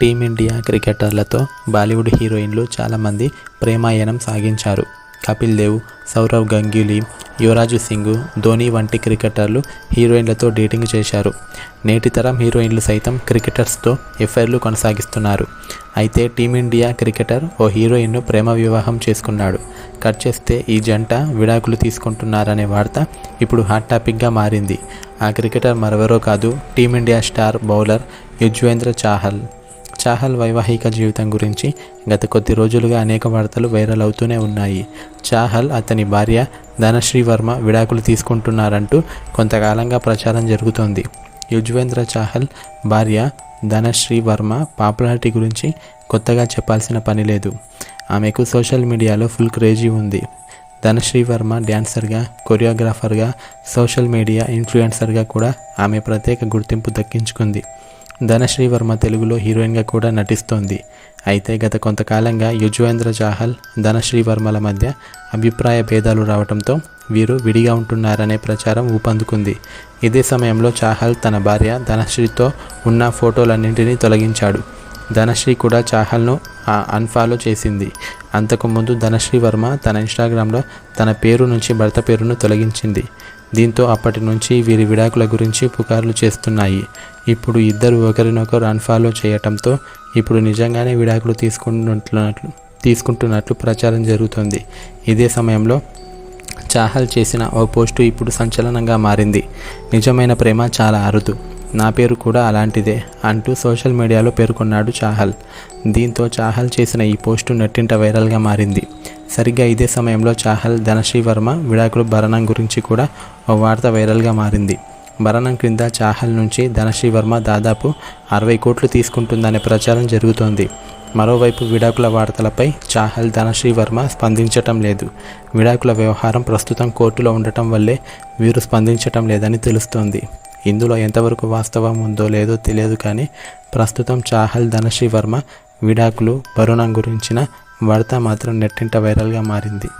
Team India క్రికెటర్లతో Bollywood హీరోయిన్లు చాలామంది ప్రేమాయణం సాగించారు. కపిల్ దేవ్ సౌరవ్ గంగూలీ యువరాజు సింగ్ ధోని వంటి క్రికెటర్లు హీరోయిన్లతో డేటింగ్ చేశారు. నేటి తరం హీరోయిన్లు సైతం క్రికెటర్స్తో ఎఫ్ఐఆర్లు కొనసాగిస్తున్నారు. అయితే టీమిండియా క్రికెటర్ ఓ హీరోయిన్ను ప్రేమ వివాహం చేసుకున్నాడు. కట్ చేస్తే ఈ జంట విడాకులు తీసుకుంటున్నారనే వార్త ఇప్పుడు హాట్ టాపిక్గా మారింది. ఆ క్రికెటర్ మరెవరో కాదు team India star bowler Yuzvendra Chahal. Chahal వైవాహిక జీవితం గురించి గత కొద్ది రోజులుగా అనేక వార్తలు వైరల్ అవుతూనే ఉన్నాయి. చాహల్ అతని భార్య ధనశ్రీ వర్మ విడాకులు తీసుకుంటున్నారంటూ కొంతకాలంగా ప్రచారం జరుగుతోంది. యుజ్వేంద్ర చాహల్ భార్య ధనశ్రీ వర్మ పాపులారిటీ గురించి కొత్తగా చెప్పాల్సిన పని లేదు. ఆమెకు సోషల్ మీడియాలో ఫుల్ క్రేజీ ఉంది. ధనశ్రీ వర్మ డ్యాన్సర్గా కొరియోగ్రాఫర్గా సోషల్ మీడియా ఇన్ఫ్లుయెన్సర్గా కూడా ఆమె ప్రత్యేక గుర్తింపు దక్కించుకుంది. ధనశ్రీ వర్మ తెలుగులో హీరోయిన్గా కూడా నటిస్తోంది. అయితే గత కొంతకాలంగా యుజ్వేంద్ర చాహల్ ధనశ్రీ వర్మల మధ్య అభిప్రాయ భేదాలు రావడంతో వీరు విడిగా ఉంటున్నారనే ప్రచారం ఊపందుకుంది. ఇదే సమయంలో చాహల్ తన భార్య ధనశ్రీతో ఉన్న ఫోటోలన్నింటినీ తొలగించాడు. ధనశ్రీ కూడా చాహల్ను అన్ఫాలో చేసింది. అంతకుముందు ధనశ్రీ వర్మ తన ఇన్స్టాగ్రామ్లో తన పేరు నుంచి భర్త పేరును తొలగించింది. దీంతో అప్పటి నుంచి వీరి విడాకుల గురించి పుకార్లు చేస్తున్నాయి. ఇప్పుడు ఇద్దరు ఒకరినొకరు అన్ఫాలో చేయటంతో ఇప్పుడు నిజంగానే విడాకులు తీసుకుంటున్నట్లు తీసుకుంటున్నట్లు ప్రచారం జరుగుతుంది. ఇదే సమయంలో చాహల్ చేసిన ఓ పోస్టు ఇప్పుడు సంచలనంగా మారింది. నిజమైన ప్రేమ చాలా అరుదు. నా పేరు కూడా అలాంటిదే అంటూ సోషల్ మీడియాలో పేర్కొన్నాడు చాహల్. దీంతో చాహల్ చేసిన ఈ పోస్టు నెట్టింట వైరల్గా మారింది. సరిగ్గా ఇదే సమయంలో చాహల్ ధనశ్రీ వర్మ విడాకుల భరణం గురించి కూడా ఓ వార్త వైరల్గా మారింది. భరణం క్రింద చాహల్ నుంచి ధనశ్రీ వర్మ దాదాపు అరవై కోట్లు తీసుకుంటుందనే ప్రచారం జరుగుతోంది. మరోవైపు విడాకుల వార్తలపై చాహల్ ధనశ్రీ వర్మ స్పందించటం లేదు. విడాకుల వ్యవహారం ప్రస్తుతం కోర్టులో ఉండటం వల్లే వీరు స్పందించటం లేదని తెలుస్తోంది. ఇందులో ఎంతవరకు వాస్తవం ఉందో లేదో తెలియదు కానీ ప్రస్తుతం చాహల్ ధనశ్రీ వర్మ విడాకులు భరుణం గురించిన వార్త మాత్రం నెట్టింట వైరల్గా మారింది.